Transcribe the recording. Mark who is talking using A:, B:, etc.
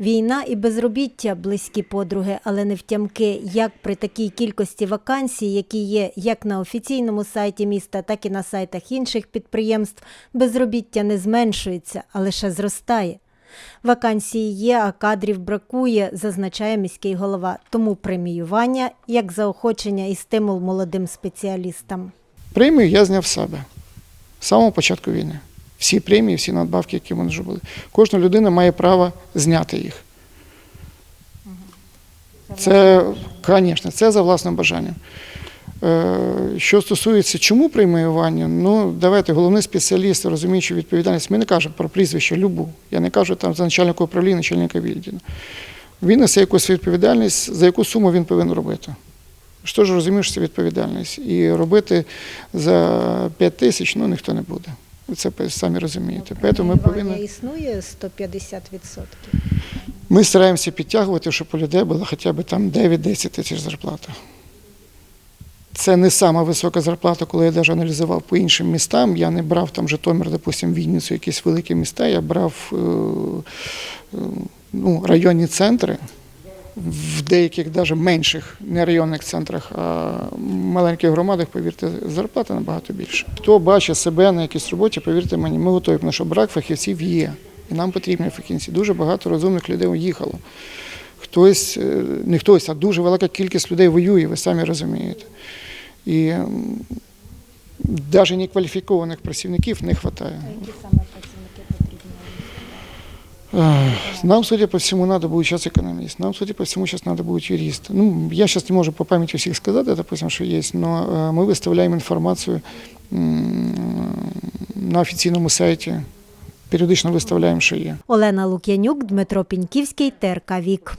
A: Війна і безробіття близькі подруги, але не втямки, як при такій кількості вакансій, які є як на офіційному сайті міста, так і на сайтах інших підприємств, безробіття не зменшується, а лише зростає. Вакансії є, а кадрів бракує, зазначає міський голова. Тому преміювання як заохочення і стимул молодим спеціалістам.
B: Премію я зняв себе з самого початку війни. Всі премії, всі надбавки, які в мене вже були. Кожна людина має право зняти їх. Це, звісно, це за власним бажанням. Е, Що стосується чому преміювання, ну давайте головний спеціаліст, розуміючи відповідальність, ми не кажемо про прізвище любу. Я не кажу там за начальника управління, начальника відділу. Він несе якусь відповідальність, за яку суму він повинен робити. Що ж розумієш, це відповідальність. І робити за 5 тисяч ну, ніхто не буде. Ви Це самі розумієте. Тому ми повинні.
A: існує 150%.
B: Ми стараємося підтягувати, щоб у людей була хоча б там 9-10 тисяч зарплата. Це не сама висока зарплата, коли я навіть аналізував по іншим містам. Я не брав там Житомир, допустим, Вінницю, якісь великі міста. Я брав е, е, ну, районні центри. В деяких навіть менших не районних центрах, а маленьких громадах, повірте, зарплата набагато більше. Хто бачить себе на якійсь роботі, повірте мені, ми готові, тому що брак фахівців є. І нам потрібні фахівці. Дуже багато розумних людей уїхало. Хтось, е, не хтось, а дуже велика кількість людей воює, ви самі розумієте. І навіть некваліфікованих працівників не вистачає.
A: Які саме працівники потрібні?
B: Эх, Нам, судя по всему, надо будет сейчас экономист. Нам, судя по всему, сейчас надо будет юрист. Ну, я сейчас не могу по памяти всех сказать, да, допустим, что есть, но э, мы выставляем информацию м, на офіційному сайті. Періодично виставляємо, що є.
A: Олена Лук'янюк, Дмитро Піньківський, ТРК Вік.